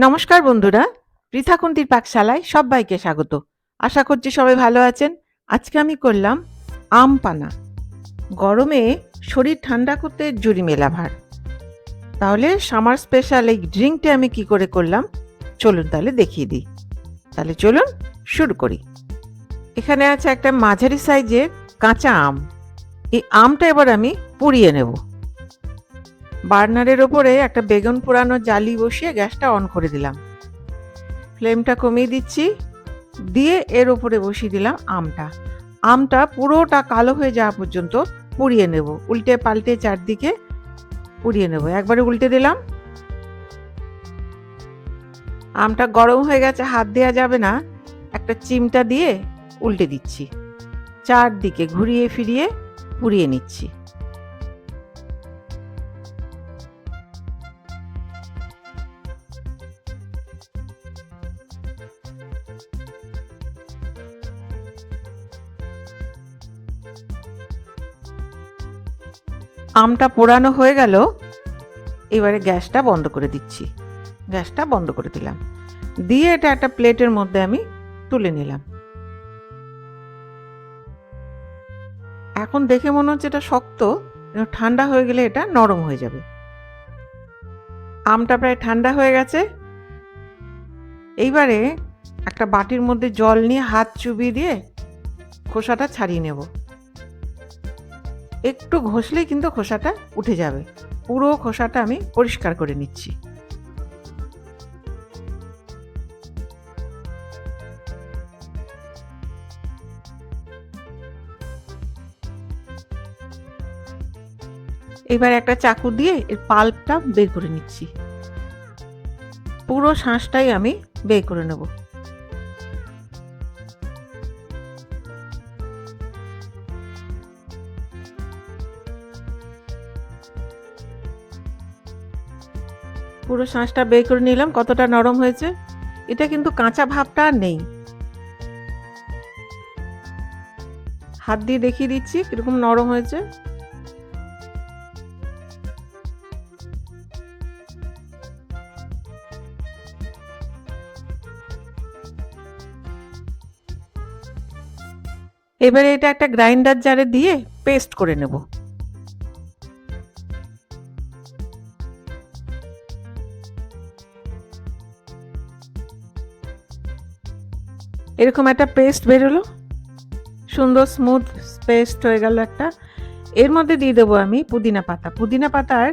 নমস্কার বন্ধুরা পৃথাকুন্তির পাকশালায় সবাইকে স্বাগত। আশা করছি সবাই ভালো আছেন। আজকে আমি করলাম আম পানা। গরমে শরীর ঠান্ডা করতে জুড়ি মেলা ভার তাহলে সামার স্পেশাল এই ড্রিঙ্কটা আমি কি করে করলাম? চলুন তাহলে দেখিয়ে দিই। তাহলে চলুন শুরু করি। এখানে আছে একটা মাঝারি সাইজের কাঁচা আম। এই আমটা এবার আমি পুড়িয়ে নেব। বার্নারের ওপরে একটা বেগুন পোড়ানো জালি বসিয়ে গ্যাসটা অন করে দিলাম। ফ্লেমটা কমিয়ে দিচ্ছি, দিয়ে এর ওপরে বসিয়ে দিলাম আমটা। আমটা পুরোটা কালো হয়ে যাওয়া পর্যন্ত পুড়িয়ে নেব। উল্টে পাল্টে চারদিকে পুড়িয়ে নেব। একবারে উল্টে দিলাম। আমটা গরম হয়ে গেছে, হাত দেওয়া যাবে না। একটা চিমটা দিয়ে উল্টে দিচ্ছি। চারদিকে ঘুরিয়ে ফিরিয়ে পুড়িয়ে নিচ্ছি। আমটা পোড়ানো হয়ে গেল, এবারে গ্যাসটা বন্ধ করে দিচ্ছি। গ্যাসটা বন্ধ করে দিলাম। দিয়ে এটা একটা প্লেটের মধ্যে আমি তুলে নিলাম। এখন দেখে মনে হচ্ছে এটা শক্ত ঠান্ডা হয়ে গেলে এটা নরম হয়ে যাবে। আমটা প্রায় ঠান্ডা হয়ে গেছে। এইবারে একটা বাটির মধ্যে জল নিয়ে হাত চুবিয়ে দিয়ে খোসাটা ছাড়িয়ে নেব। একটু ঘষলেই কিন্তু খোসাটা উঠে যাবে। পুরো খোসাটা আমি পরিষ্কার করে নিচ্ছি। এবার একটা চাকু দিয়ে এর পাল্পটা বের করে নিচ্ছি। পুরো শাঁসটাই আমি বের করে নেব। পুরো শাঁসটা বের করে নিলাম, কতটা নরম হয়েছে। এটা কিন্তু কাঁচা ভাবটা আর নেই। হাত দিয়ে দেখিয়ে দিচ্ছি কীরকম নরম হয়েছে। এবারে এটা একটা গ্রাইন্ডার জারে দিয়ে পেস্ট করে নেব। এরকম একটা পেস্ট বেরোলো সুন্দর স্মুথ পেস্ট হয়ে গেল একটা। এর মধ্যে দিয়ে দেবো আমি পুদিনা পাতা। পুদিনা পাতার,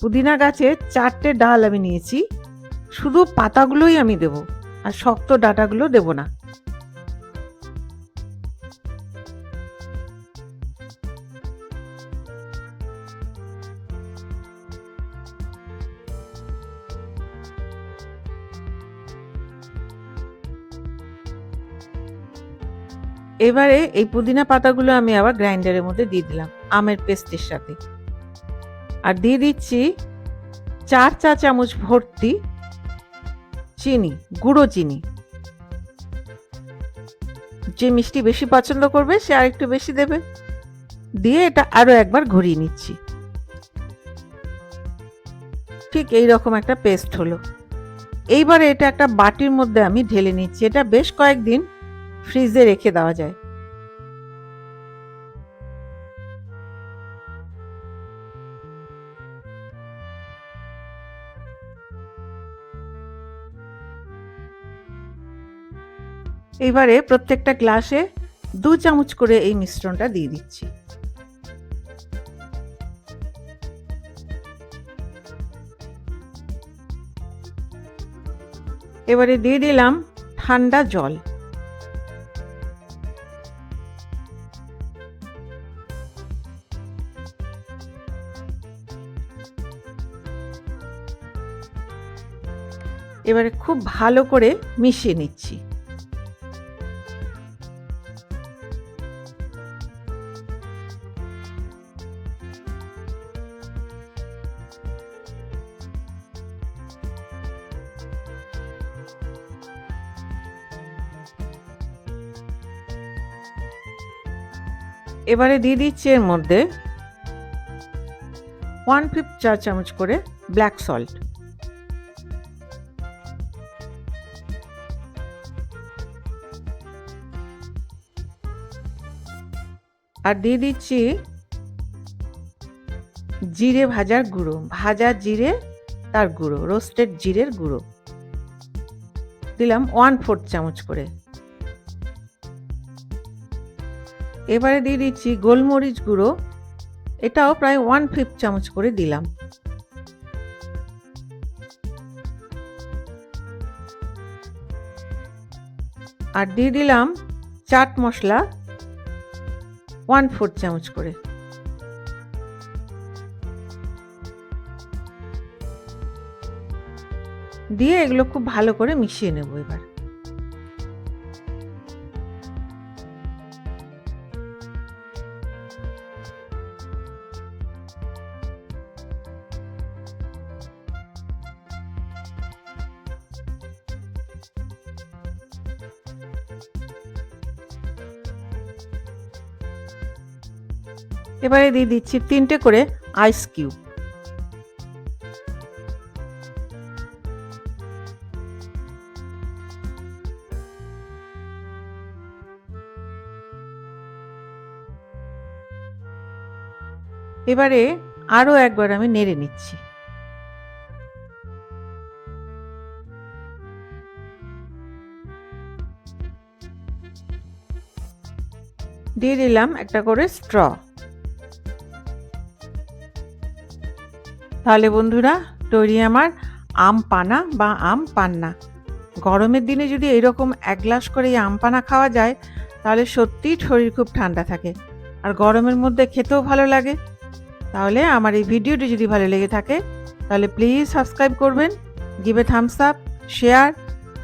পুদিনা গাছে চারটে ডাল আমি নিয়েছি। শুধু পাতাগুলোই আমি দেব, আর শক্ত ডাটাগুলো দেব না। এবারে এই পুদিনা পাতাগুলো আমি আবার গ্রাইন্ডারের মধ্যে দিয়ে দিলাম, আমের পেস্টের সাথে। আর দিয়ে দিচ্ছি চার চা চামচ ভর্তি চিনি, গুঁড়ো চিনি। যে মিষ্টি বেশি পছন্দ করবে, সে আর একটু বেশি দেবে। দিয়ে এটা আরও একবার ঘুরিয়ে নিচ্ছি। ঠিক এই রকম একটা পেস্ট হলো। এইবারে এটা একটা বাটির মধ্যে আমি ঢেলে নিচ্ছি। এটা বেশ কয়েকদিন ফ্রিজে রেখে দেওয়া যায়। এবারে প্রত্যেকটা গ্লাসে দু চামচ করে এই মিশ্রণটা দিয়ে দিচ্ছি। এবারে দিয়ে দিলাম ঠান্ডা জল। এবারে খুব ভালো করে মিশিয়ে নিচ্ছি। এবারে দিয়ে দিচ্ছি এর মধ্যে ওয়ান ফিফথ চা চামচ করে ব্ল্যাক সল্ট আর দিয়ে দিচ্ছি জিরে ভাজার গুঁড়ো, ভাজা জিরে তার গুঁড়ো রোস্টেড জিরের গুঁড়ো। দিলাম ওয়ান ফোর্থ চামচ করে। এবারে দিয়ে দিচ্ছি গোলমরিচ গুঁড়ো, এটাও প্রায় ওয়ান ফিফথ চামচ করে দিলাম। আর দিয়ে দিলাম চাট মশলা ওয়ান ফোর্থ চামচ করে। দিয়ে এগুলো খুব ভালো করে মিশিয়ে নেব এবার। এবারে দিয়ে দিচ্ছি তিনটে করে আইস কিউব এবারে আরও একবার আমি নেড়ে নিচ্ছি। দিয়ে দিলাম একটা করে স্ট্র তাহলে বন্ধুরা, তৈরি আমার আম পানা বা আম পান্না। গরমের দিনে যদি এরকম এক গ্লাস করে এই আম পানা খাওয়া যায়, তাহলে সত্যিই শরীর খুব ঠান্ডা থাকে। আর গরমের মধ্যে খেতেও ভালো লাগে। তাহলে আমার এই ভিডিওটি যদি ভালো লেগে থাকে, তাহলে প্লিজ সাবস্ক্রাইব করবেন give a thumbs up share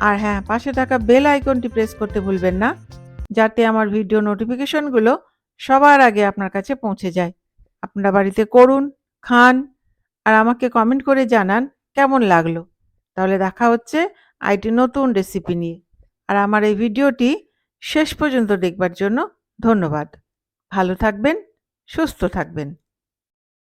আর হ্যাঁ পাশে থাকা বেল আইকনটি প্রেস করতে ভুলবেন না, যাতে আমার ভিডিও নোটিফিকেশনগুলো সবার আগে আপনার কাছে পৌঁছে যায়। আপনারা বাড়িতে করুন, খান আর আমাকে কমেন্ট করে জানান, কেমন লাগল? তাহলে দেখা হচ্ছে আইটি নতুন রেসিপি নিয়ে। আর আমার এই ভিডিওটি শেষ পর্যন্ত দেখবার জন্য ধন্যবাদ। ভালো থাকবেন, সুস্থ থাকবেন।